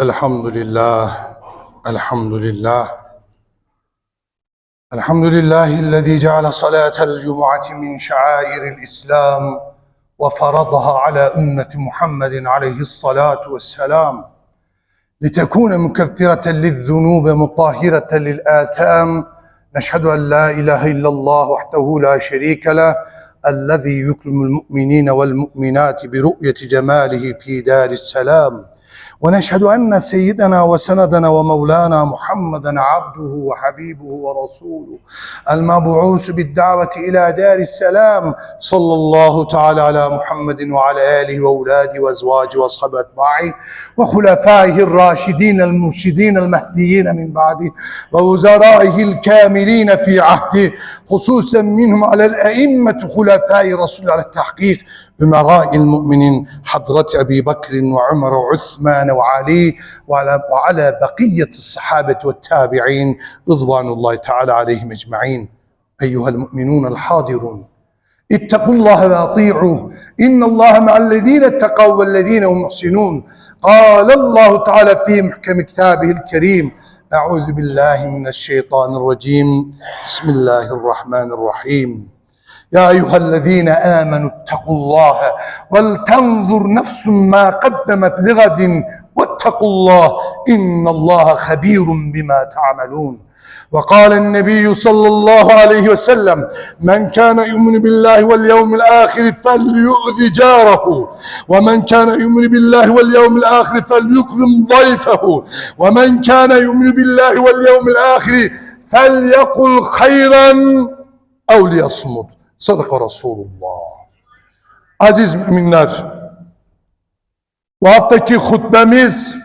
الحمد لله الحمد لله. الحمد لله الذي جعل صلاة الجمعة من شعائر الإسلام وفرضها على أمة محمد عليه الصلاة والسلام. لتكون مكفرة للذنوب مطهرة للآثام نشهد أن لا إله إلا الله وحده لا شريك له الذي يكرم المؤمنين والمؤمنات برؤية جماله في دار السلام. ونشهد أن سيدنا وسندنا ومولانا محمدا عبده وحبيبه ورسوله المبعوث بالدعوة إلى دار السلام صلى الله تعالى على محمد وعلى آله وأولاده وأزواجه وأصحابه أتباعه وخلفائه الراشدين المرشدين المهديين من بعده ووزرائه الكاملين في عهده خصوصا منهم على الأئمة خلفاء رسول على التحقيق أمراء المؤمنين حضرة أبي بكر وعمر وعثمان وعلي وعلى, وعلى بقية الصحابة والتابعين رضوان الله تعالى عليهم أجمعين. أيها المؤمنون الحاضرون اتقوا الله وأطيعوه. إن الله مع الذين اتقوا والذين هم محسنون. قال الله تعالى في محكم كتابه الكريم أعوذ بالله من الشيطان الرجيم. بسم الله الرحمن الرحيم. يا أيها الذين آمنوا اتقوا الله ولتنظر نفس ما قدمت لغد واتقوا الله إن الله خبير بما تعملون. وقال النبي صلى الله عليه وسلم من كان يؤمن بالله واليوم الآخر فليؤذ جاره ومن كان يؤمن بالله واليوم الآخر فليكرم ضيفه ومن كان يؤمن بالله واليوم الآخر فليقل خيرا أو ليصمت. Sadaka Resulullah. Aziz müminler, bu haftaki hutbemiz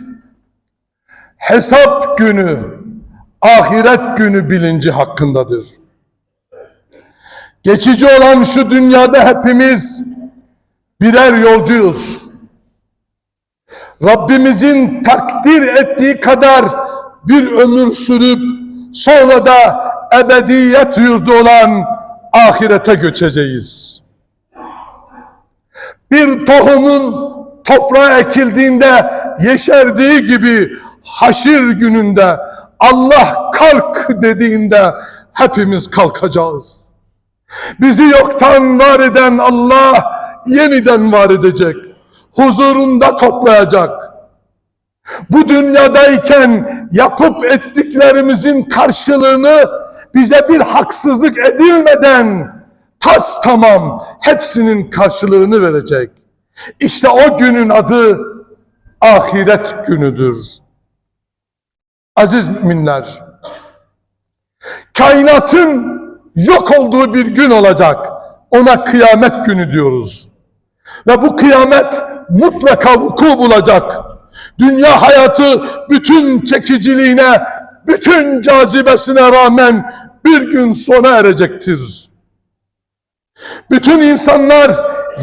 hesap günü, ahiret günü bilinci hakkındadır. Geçici olan şu dünyada hepimiz birer yolcuyuz. Rabbimizin takdir ettiği kadar bir ömür sürüp sonra da ebediyet yurdu olan ahirete göçeceğiz. Bir tohumun toprağa ekildiğinde yeşerdiği gibi haşir gününde Allah kalk dediğinde hepimiz kalkacağız. Bizi yoktan var eden Allah yeniden var edecek. Huzurunda toplayacak. Bu dünyadayken yapıp ettiklerimizin karşılığını bize bir haksızlık edilmeden tas tamam hepsinin karşılığını verecek. İşte o günün adı ahiret günüdür. Aziz müminler, kainatın yok olduğu bir gün olacak. Ona kıyamet günü diyoruz. Ve bu kıyamet mutlaka vuku bulacak. Dünya hayatı bütün çekiciliğine, bütün cazibesine rağmen bir gün sona erecektir. Bütün insanlar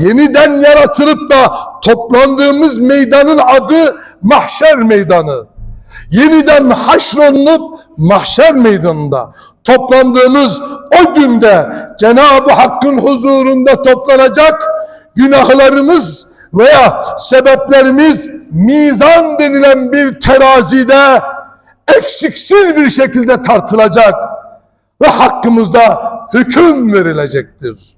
yeniden yaratılıp da toplandığımız meydanın adı mahşer meydanı. Yeniden haşrolunup mahşer meydanında toplandığımız o günde Cenab-ı Hakk'ın huzurunda toplanacak günahlarımız veya sebeplerimiz mizan denilen bir terazide eksiksiz bir şekilde tartılacak ve hakkımızda hüküm verilecektir.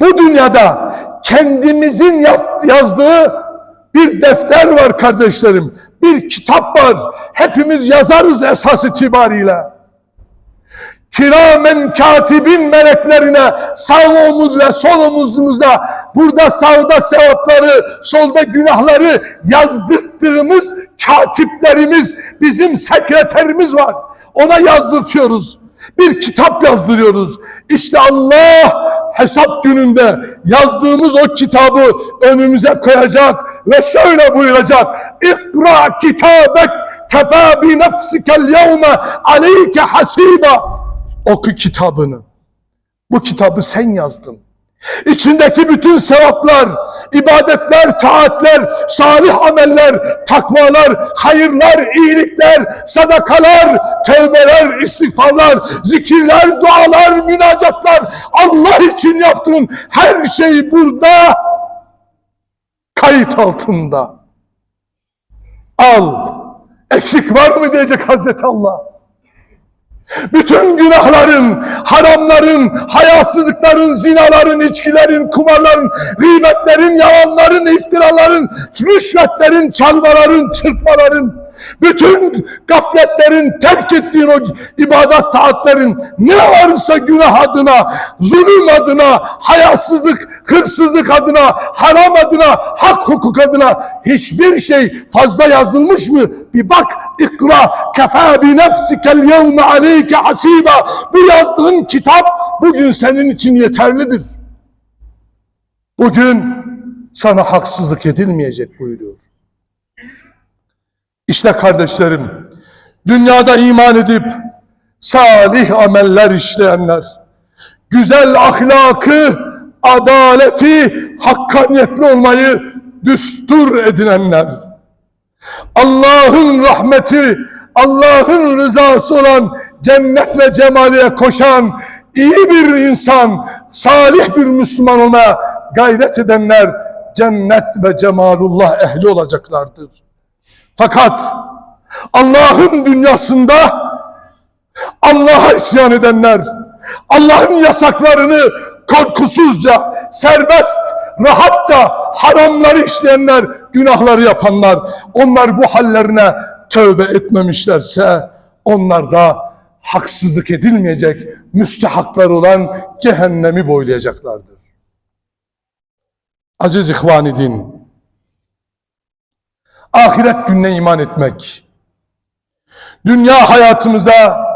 Bu dünyada kendimizin yazdığı bir defter var kardeşlerim. Bir kitap var. Hepimiz yazarız esas itibariyle. Kiramen katibin meleklerine sağ omuz ve sol omuzumuzda burada sağda sevapları, solda günahları yazdırttığımız katiplerimiz, bizim sekreterimiz var. Ona yazdırtıyoruz. Bir kitap yazdırıyoruz. İşte Allah hesap gününde yazdığımız o kitabı önümüze koyacak ve şöyle buyuracak. İkra kitabek kefa bi nefsikel yevme aleyke hasiba. Oku kitabını. Bu kitabı sen yazdın. İçindeki bütün sevaplar, ibadetler, taatler, salih ameller, takvalar, hayırlar, iyilikler, sadakalar, tövbeler, istiğfarlar, zikirler, dualar, münacatlar, Allah için yaptığın her şey burada kayıt altında. Al. Eksik var mı diyecek Hazreti Allah. Bütün günahların, haramların, hayasızlıkların, zinaların, içkilerin, kumarların, gıybetlerin, yalanların, iftiraların, rüşvetlerin, çalmaların, çırpmaların, bütün gafletlerin, terk ettiğin o ibadet taatlerin ne varsa günah adına, zulüm adına, hayasızlık, hırsızlık adına, haram adına, hak hukuk adına hiçbir şey fazla yazılmış mı? Bir bak ikra kefa bi nefsikel yevme aleyke hasiba. Bu yazdığın kitap bugün senin için yeterlidir. Bugün sana haksızlık edilmeyecek buyuruyor. İşte kardeşlerim, dünyada iman edip salih ameller işleyenler, güzel ahlakı, adaleti, hakkaniyetli olmayı düstur edinenler, Allah'ın rahmeti, Allah'ın rızası olan cennet ve cemaliye koşan iyi bir insan, salih bir Müslüman olmaya gayret edenler cennet ve cemalullah ehli olacaklardır. Fakat Allah'ın dünyasında Allah'a isyan edenler, Allah'ın yasaklarını korkusuzca, serbest, rahatça haramları işleyenler, günahları yapanlar, onlar bu hallerine tövbe etmemişlerse, onlar da haksızlık edilmeyecek, müstehaklar olan cehennemi boylayacaklardır. Aziz ihvan din, ahiret gününe iman etmek, dünya hayatımıza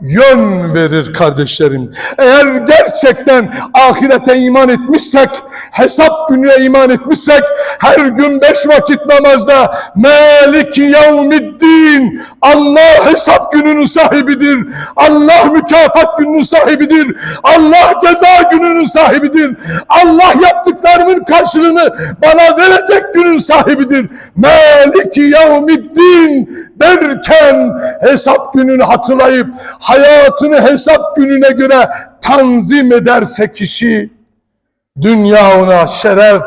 yön verir kardeşlerim. Eğer gerçekten ahirete iman etmişsek, hesap gününe iman etmişsek, her gün beş vakit namazda Maliki yevmiddin, Allah hesap gününün sahibidir, Allah mükafat gününün sahibidir, Allah ceza gününün sahibidir, Allah yaptıklarımın karşılığını bana verecek günün sahibidir. Maliki yevmiddin derken hesap gününü hatırlayıp hayatını hesap gününe göre tanzim ederse kişi dünya ona şeref,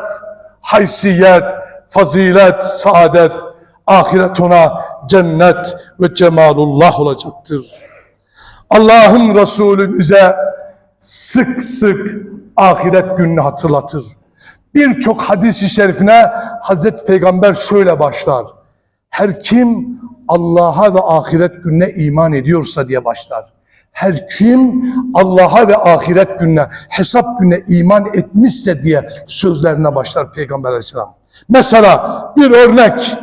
haysiyet, fazilet, saadet, ahiret ona cennet ve cemalullah olacaktır. Allah'ın Resulü bize sık sık ahiret gününü hatırlatır. Birçok hadis-i şerifine Hazreti Peygamber şöyle başlar. Her kim Allah'a ve ahiret gününe iman ediyorsa diye başlar. Her kim Allah'a ve ahiret gününe, hesap gününe iman etmişse diye sözlerine başlar Peygamber aleyhisselam. Mesela bir örnek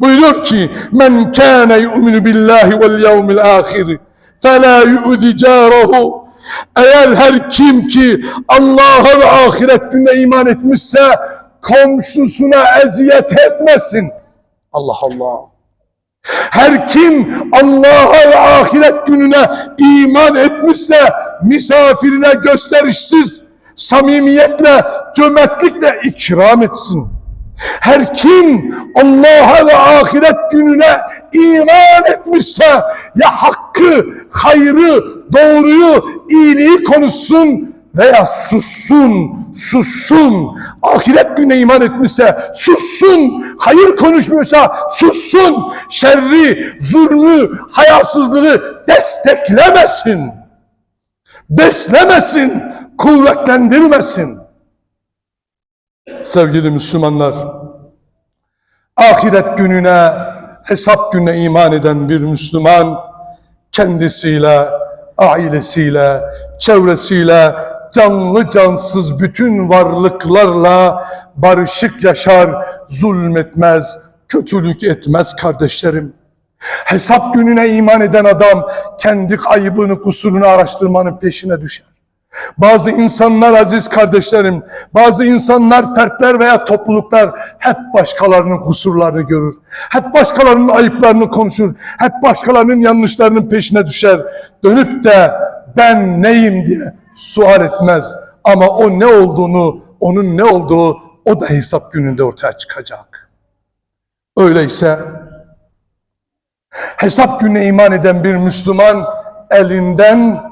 buyuruyor ki men kâne yu'minu billahi vel yevmil ahir felâ yu'zi cârehu eğer her kim ki Allah'a ve ahiret gününe iman etmişse komşusuna eziyet etmesin. Allah Allah. Her kim Allah'a ve ahiret gününe iman etmişse misafirine gösterişsiz, samimiyetle, cömertlikle ikram etsin. Her kim Allah'a ve ahiret gününe iman etmişse ya hakkı, hayrı, doğruyu, iyiliği konuşsun veya sussun, sussun. Ahiret gününe iman etmişse sussun. Hayır konuşmuyorsa sussun. Şerri, zulmü, hayasızlığı desteklemesin. Beslemesin, kuvvetlendirmesin. Sevgili Müslümanlar, ahiret gününe, hesap gününe iman eden bir Müslüman kendisiyle, ailesiyle, çevresiyle, canlı cansız bütün varlıklarla barışık yaşar, zulmetmez, kötülük etmez kardeşlerim. Hesap gününe iman eden adam kendi ayıbını, kusurunu araştırmanın peşine düşer. Bazı insanlar aziz kardeşlerim, bazı insanlar tertler veya topluluklar hep başkalarının kusurlarını görür. Hep başkalarının ayıplarını konuşur. Hep başkalarının yanlışlarının peşine düşer. Dönüp de ben neyim diye sual etmez. Ama o ne olduğunu, onun ne olduğu o da hesap gününde ortaya çıkacak. Öyleyse hesap gününe iman eden bir Müslüman elinden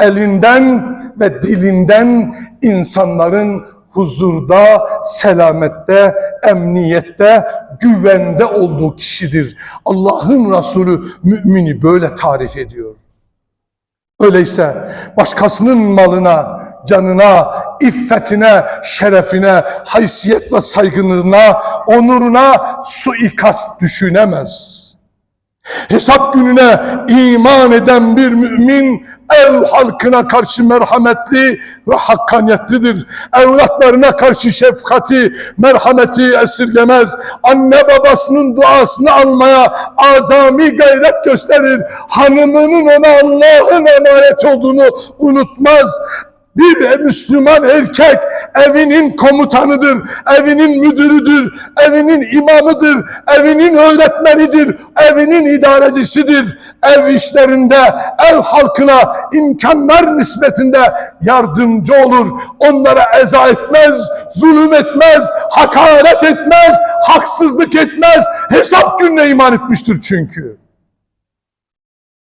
elinden ve dilinden insanların huzurda, selamette, emniyette, güvende olduğu kişidir. Allah'ın Resulü mümini böyle tarif ediyor. Öyleyse başkasının malına, canına, iffetine, şerefine, haysiyet ve saygınlığına, onuruna suikast düşünemez. Hesap gününe iman eden bir mümin ev halkına karşı merhametli ve hakkaniyetlidir. Evlatlarına karşı şefkati, merhameti esirgemez. Anne babasının duasını almaya azami gayret gösterir. Hanımının ona Allah'ın emanet olduğunu unutmaz. Bir Müslüman erkek evinin komutanıdır, evinin müdürüdür, evinin imamıdır, evinin öğretmenidir, evinin idarecisidir. Ev işlerinde, ev halkına imkanlar nispetinde yardımcı olur. Onlara eza etmez, zulüm etmez, hakaret etmez, haksızlık etmez. Hesap gününe iman etmiştir çünkü.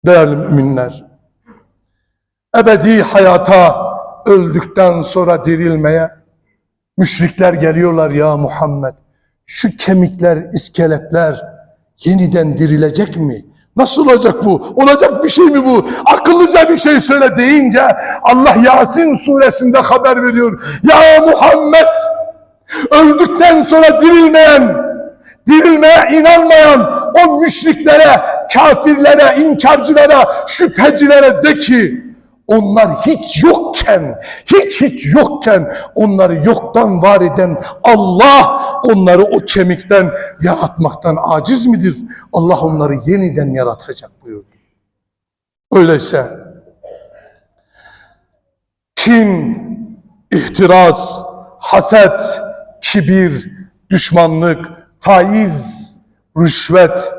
Değerli müminler, ebedi hayata öldükten sonra dirilmeye müşrikler geliyorlar ya Muhammed. Şu kemikler, iskeletler yeniden dirilecek mi? Nasıl olacak bu? Olacak bir şey mi bu? Akıllıca bir şey söyle deyince Allah Yasin suresinde haber veriyor. Ya Muhammed öldükten sonra dirilmeyen, dirilmeye inanmayan o müşriklere, kafirlere, inkarcılara, şüphecilere de ki onlar hiç yokken, hiç hiç yokken onları yoktan var eden Allah onları o kemikten yaratmaktan aciz midir? Allah onları yeniden yaratacak buyurdu. Öyleyse kin, ihtiras, haset, kibir, düşmanlık, faiz, rüşvet,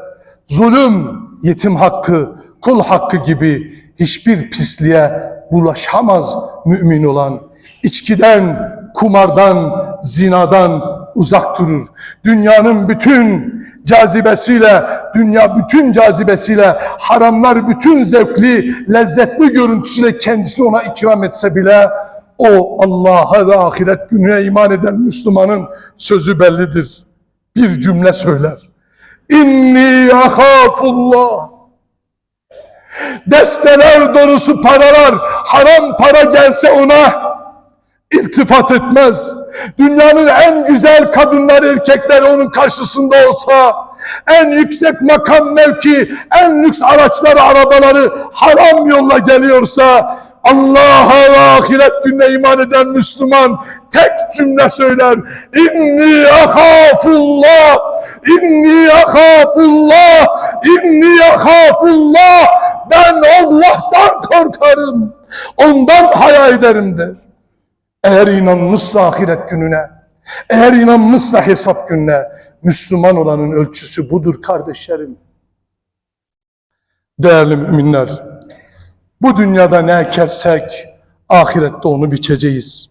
zulüm, yetim hakkı, kul hakkı gibi hiçbir pisliğe bulaşamaz mümin olan. İçkiden, kumardan, zinadan uzak durur. Dünyanın bütün cazibesiyle, dünya bütün cazibesiyle, haramlar bütün zevkli, lezzetli görüntüsüyle kendisini ona ikram etse bile o Allah'a ve ahiret gününe iman eden Müslümanın sözü bellidir. Bir cümle söyler. İnni ahafullah. Desteler dolusu paralar, haram para gelse ona iltifat etmez. Dünyanın en güzel kadınlar, erkekler onun karşısında olsa, en yüksek makam mevki, en lüks araçları, arabaları haram yolla geliyorsa, Allah'a ve ahiret gününe iman eden Müslüman tek cümle söyler. İnni ahafullah, inni ahafullah, inni ahafullah. Ben Allah'tan korkarım. Ondan haya ederim der. Eğer inanmışsa ahiret gününe, eğer inanmışsa hesap gününe, Müslüman olanın ölçüsü budur kardeşlerim. Değerli müminler, bu dünyada ne ekersek ahirette onu biçeceğiz.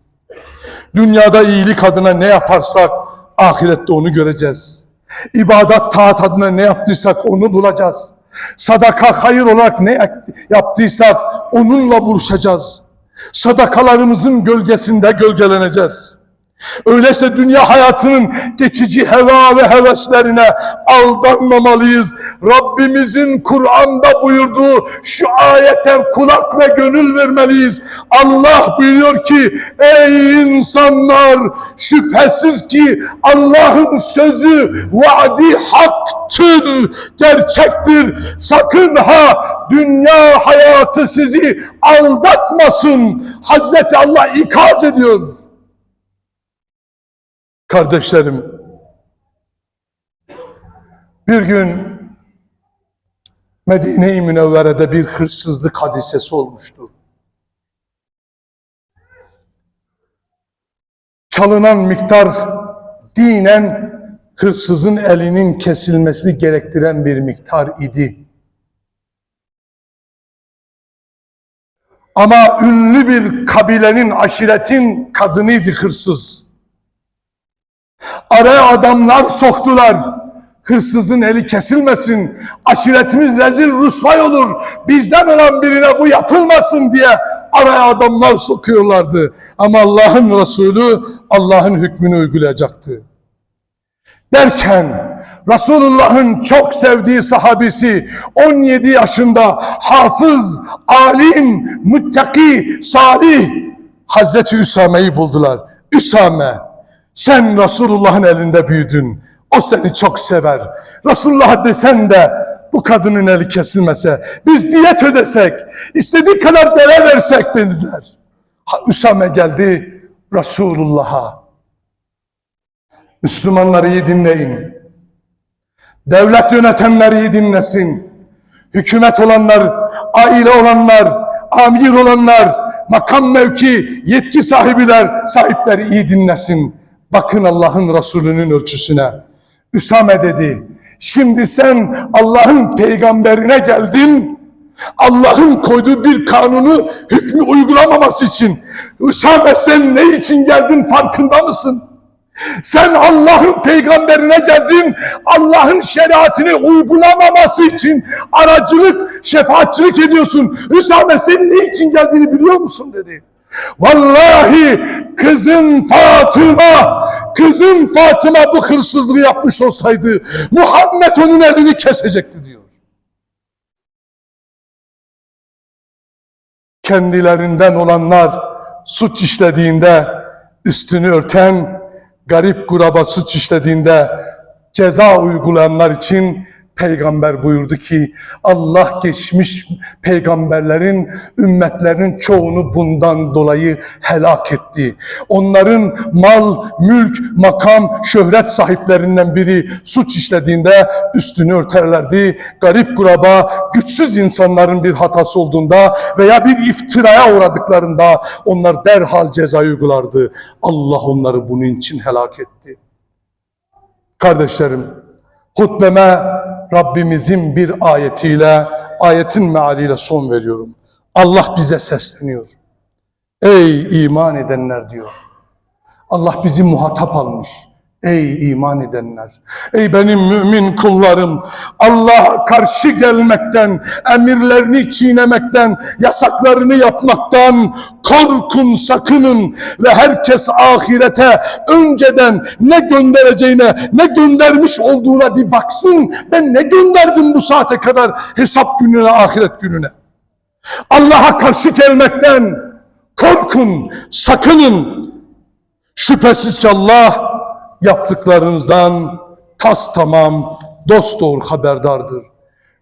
Dünyada iyilik adına ne yaparsak ahirette onu göreceğiz. İbadet taat adına ne yaptıysak onu bulacağız. Sadaka hayır olarak ne yaptıysak onunla buluşacağız. Sadakalarımızın gölgesinde gölgeleneceğiz. Öyleyse dünya hayatının geçici heva ve heveslerine aldanmamalıyız. Rabbimizin Kur'an'da buyurduğu şu ayete kulak ve gönül vermeliyiz. Allah buyuruyor ki ey insanlar şüphesiz ki Allah'ın sözü vaadi haktır, gerçektir. Sakın ha dünya hayatı sizi aldatmasın. Hazreti Allah ikaz ediyor. Kardeşlerim, bir gün Medine-i Münevvere'de bir hırsızlık hadisesi olmuştu. Çalınan miktar dinen hırsızın elinin kesilmesini gerektiren bir miktar idi. Ama ünlü bir kabilenin, aşiretin kadınıydı hırsız. Araya adamlar soktular. Hırsızın eli kesilmesin. Aşiretimiz rezil rusvay olur. Bizden olan birine bu yapılmasın diye araya adamlar sokuyorlardı. Ama Allah'ın Resulü Allah'ın hükmünü uygulayacaktı. Derken Resulullah'ın çok sevdiği sahabisi 17 yaşında hafız, alim, muttaki, salih Hazreti Üsame'yi buldular. Üsame sen Resulullah'ın elinde büyüdün. O seni çok sever. Resulullah desen de bu kadının eli kesilmese, biz diyet ödesek, istediği kadar deve versek dediler. Ha, Üsame geldi Resulullah'a. Müslümanları iyi dinleyin. Devlet yönetenleri iyi dinlesin. Hükümet olanlar, aile olanlar, amir olanlar, makam mevki, yetki sahibiler, sahipleri iyi dinlesin. Bakın Allah'ın Resulü'nün ölçüsüne. Üsame dedi, şimdi sen Allah'ın peygamberine geldin, Allah'ın koyduğu bir kanunu hükmü uygulamaması için. Üsame sen ne için geldin farkında mısın? Sen Allah'ın peygamberine geldin, Allah'ın şeriatını uygulamaması için aracılık, şefaatçilik ediyorsun. Hüsame sen ne için geldiğini biliyor musun dedi. Vallahi kızın Fatıma, kızın Fatıma bu hırsızlığı yapmış olsaydı Muhammed onun elini kesecekti diyor. Kendilerinden olanlar suç işlediğinde üstünü örten garip kuraba suç işlediğinde ceza uygulayanlar için peygamber buyurdu ki Allah geçmiş peygamberlerin ümmetlerinin çoğunu bundan dolayı helak etti. Onların mal, mülk, makam, şöhret sahiplerinden biri suç işlediğinde üstünü örterlerdi. Garip kuraba güçsüz insanların bir hatası olduğunda veya bir iftiraya uğradıklarında onlar derhal ceza uygulardı. Allah onları bunun için helak etti. Kardeşlerim, hutbeme Rabbimizin bir ayetiyle, ayetin mealiyle son veriyorum. Allah bize sesleniyor. Ey iman edenler diyor. Allah bizi muhatap almış. Ey iman edenler, ey benim mümin kullarım, Allah'a karşı gelmekten, emirlerini çiğnemekten, yasaklarını yapmaktan korkun, sakının ve herkes ahirete önceden ne göndereceğine, ne göndermiş olduğuna bir baksın. Ben ne gönderdim bu saate kadar hesap gününe, ahiret gününe. Allah'a karşı gelmekten korkun, sakının. Şüphesiz ki Allah yaptıklarınızdan tas tamam, dost doğru haberdardır.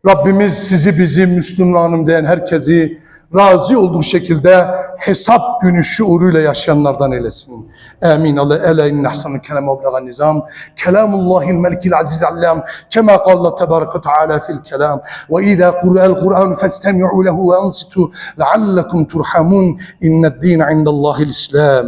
Rabbimiz sizi bizi Müslümanım diyen herkesi razı olduğu şekilde hesap günü şuuruyla yaşayanlardan eylesin. Amin. Allah ele inne ahsanul kelam ve belagan nizam. Kelamullahil melikil aziz allam. Kema qalla tebarek ve teala fil kelam. Ve izâ kur'el Kur'an festemi'u lehu ve ansitu leallekum turhamun. İnned din indallahil islam.